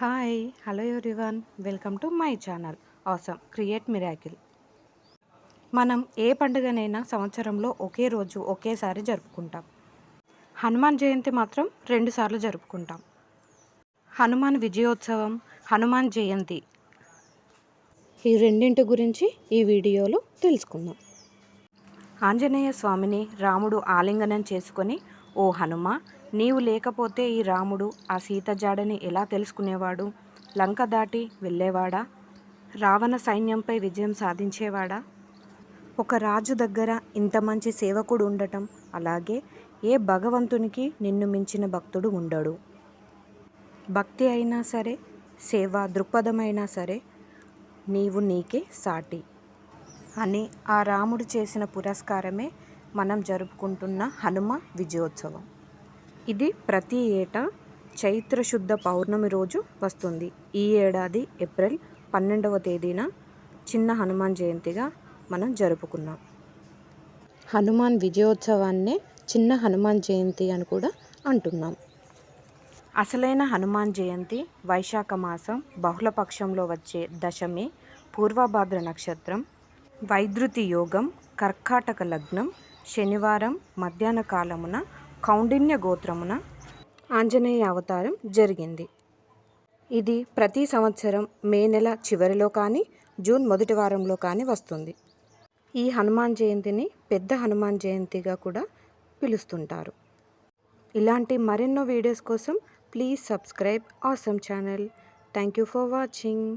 Hi hello everyone welcome to my channel awesome create miracle మనం ఏ పండుగనైనా సంవత్సరంలో ఒకే రోజు ఒకేసారి జరుపుకుంటాం. హనుమాన్ జయంతి మాత్రం రెండుసార్లు జరుపుకుంటాం. హనుమాన్ విజయోత్సవం హనుమాన్ జయంతి. ఈ రెండింటి గురించి ఈ వీడియోలో తెలుసుకుందాం. ఆంజనేయ స్వామిని రాముడు ఆలింగనం చేసుకొని ఓ హనుమ నీవు లేకపోతే ఈ రాముడు ఆ సీత జాడని ఎలా తెలుసుకునేవాడు? లంక దాటి వెళ్ళేవాడా? రావణ సైన్యంపై విజయం సాధించేవాడా? ఒక రాజు దగ్గర ఇంత మంచి సేవకుడు ఉండటం అలాగే ఏ భగవంతునికి నిన్ను మించిన భక్తుడు ఉండడు. భక్తి అయినా సరే సేవా దృక్పథమైనా సరే నీవు నీకే సాటి. అని ఆ రాముడు చేసిన పురస్కారమే మనం జరుపుకుంటున్న హనుమ విజయోత్సవం. ఇది ప్రతి ఏటా చైత్ర శుద్ధ పౌర్ణమి రోజు వస్తుంది. ఈ ఏడాది ఏప్రిల్ పన్నెండవ తేదీన చిన్న హనుమాన్ జయంతిగా మనం జరుపుకున్నాం. హనుమాన్ విజయోత్సవాన్నే చిన్న హనుమాన్ జయంతి అని కూడా అంటున్నాం. అసలైన హనుమాన్ జయంతి వైశాఖ మాసం బహుళపక్షంలో వచ్చే దశమి పూర్వభాద్ర నక్షత్రం వైద్యుతి యోగం కర్కాటక లగ్నం శనివారం మధ్యాహ్న కాలమున కౌండిన్య గోత్రమున ఆంజనేయ అవతారం జరిగింది. ఇది ప్రతి సంవత్సరం మే నెల చివరిలో కానీ జూన్ మొదటి వారంలో కానీ వస్తుంది. ఈ హనుమాన్ జయంతిని పెద్ద హనుమాన్ జయంతిగా కూడా పిలుస్తుంటారు. ఇలాంటి మరెన్నో వీడియోస్ కోసం please subscribe awesome channel. Thank you for watching.